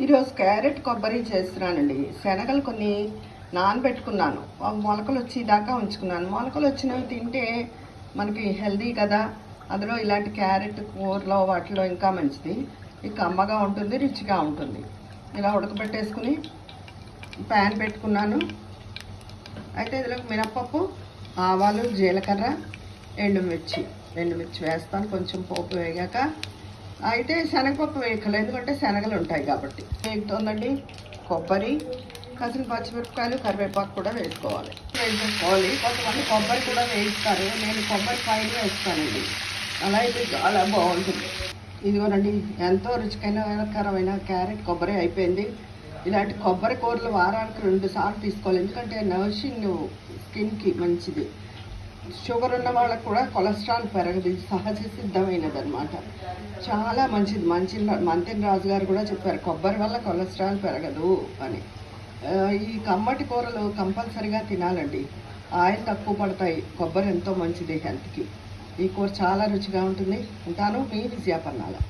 ఈరోజు క్యారెట్ కొబ్బరి చేస్తున్నానండి. శనగలు కొన్ని నానబెట్టుకున్నాను. మొలకలు వచ్చేదాకా ఉంచుకున్నాను. మొలకలు వచ్చినవి తింటే మనకి హెల్దీ కదా. అందులో ఇలాంటి క్యారెట్ కూరలో వాటిలో ఇంకా మంచిది. ఇక కమ్మగా ఉంటుంది రుచిగా ఉంటుంది. ఇలా ఉడకబెట్టేసుకుని ప్యాన్ పెట్టుకున్నాను. అయితే ఇందులో మినప్పప్పు ఆవాలు జీలకర్ర ఎండుమిర్చి. ఎండుమిర్చి వేస్తాను. కొంచెం పోపు వేగాక అయితే శనగపప్పు వేయకలేదు ఎందుకంటే శనగలు ఉంటాయి కాబట్టి. వేగుతోందండి కొబ్బరి కసిన పచ్చిమిరపకాయలు కరివేపాకు కూడా వేసుకోవాలి. వేసుకోవాలి. కొంతమంది కొబ్బరి కూడా వేయిస్తారు. నేను కొబ్బరికాయలు వేస్తానండి. అలా అయితే చాలా బాగుంటుంది. ఇదిగోనండి ఎంతో రుచికరమైన క్యారెట్ కొబ్బరి అయిపోయింది. ఇలాంటి కొబ్బరి కూరలు వారానికి రెండు సార్లు తీసుకోవాలి. ఎందుకంటే నర్షింగ్ స్కిన్కి మంచిది. షుగర్ ఉన్న వాళ్ళకు కూడా కొలెస్ట్రాల్ పెరగదు. సహజ సిద్ధమైనది అనమాట చాలా మంచిది. మంచి మంతిన్ రాజు గారు కూడా చెప్పారు. కొబ్బరి వల్ల కొలెస్ట్రాల్ పెరగదు అని. ఈ కమ్మటి కూరలు కంపల్సరిగా తినాలండి. ఆయిల్ తక్కువ పడతాయి. కొబ్బరి ఎంతో మంచిది హెల్త్కి. ఈ కూర చాలా రుచిగా ఉంటుంది. ఉంటాను. మీ విజయాపన్నాల